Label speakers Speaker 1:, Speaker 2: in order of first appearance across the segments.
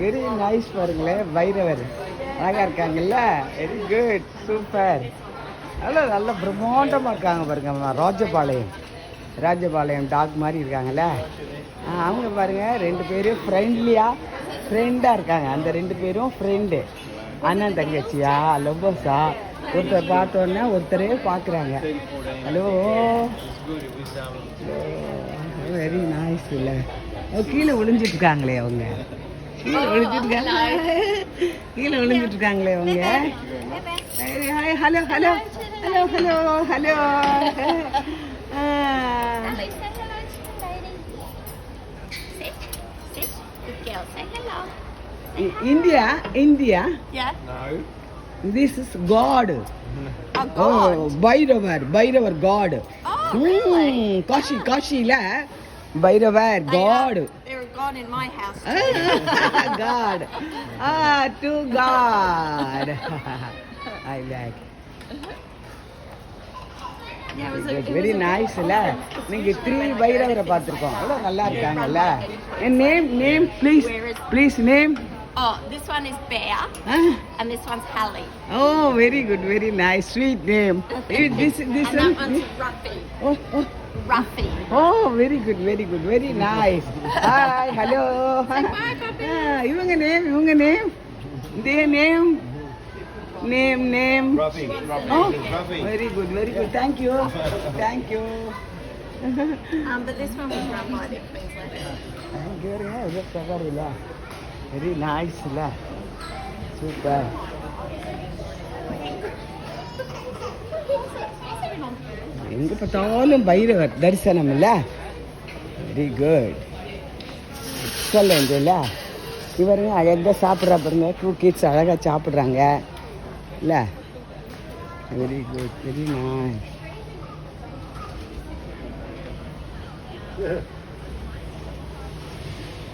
Speaker 1: Very nice பாருங்களேன் பைரவர் அழகாக இருக்காங்கல்ல? வெரி குட் சூப்பர் நல்ல நல்ல பிரம்மாண்டமாக இருக்காங்க பாருங்க ராஜபாளையம். ராஜபாளையம் டாக் மாதிரி இருக்காங்கல்ல? அவங்க பாருங்க ரெண்டு பேரும் ஃப்ரெண்ட்லியாக ஃப்ரெண்டாக இருக்காங்க. அந்த ரெண்டு பேரும் ஃப்ரெண்டு அண்ணன் தங்கச்சியா லொபோஸா ஒருத்தர் பார்த்தோன்னே ஒருத்தரே பார்க்குறாங்க. ஹலோ வெரி நைஸ் இல்லை கீழே விழுந்துட்டு இருக்காங்களே அவங்க. கீழே விழுந்துட்டு இருக்காங்களே அவங்க
Speaker 2: hi hello hello
Speaker 1: hello
Speaker 2: hello
Speaker 1: hello. India India.
Speaker 2: This
Speaker 1: is
Speaker 2: God.
Speaker 1: Bhairavar Bhairavar God
Speaker 2: Oh?
Speaker 1: Kashi காஷியில
Speaker 2: Bhairavar God god in my house.
Speaker 1: God. Ah, to God. I like.
Speaker 2: Yeah, it was a, it
Speaker 1: very
Speaker 2: was a
Speaker 1: nice இல்ல நீங்க three பைரவரை பார்த்துருக்கோம் அவ்வளோ நல்லா இருக்காங்கல்ல என் name name please please name
Speaker 2: Oh, this one is Bear and this one's Hallie.
Speaker 1: Oh very good very nice sweet name this this
Speaker 2: and that one's Ruffy.
Speaker 1: Oh oh
Speaker 2: coffee.
Speaker 1: Oh, very good, very good, very nice. Hi, hello.
Speaker 2: Say bye, puppy.
Speaker 1: Ah, you want a name? You want a name? Their name? Name, name.
Speaker 3: Ravi.
Speaker 1: Oh,
Speaker 3: Ravi.
Speaker 1: very good, very good. Thank you. Thank you.
Speaker 2: um, but this one was
Speaker 1: from Nordic Very nice. Super. எங்கே பார்த்தாலும் பைரவர் தரிசனம் இல்லை very good excellent இல்லை இவருங்க அழகாக சாப்பிட்றா பாருங்க. Two kids அழகாக சாப்பிட்றாங்க. இல்லை very good very nice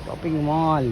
Speaker 1: shopping mall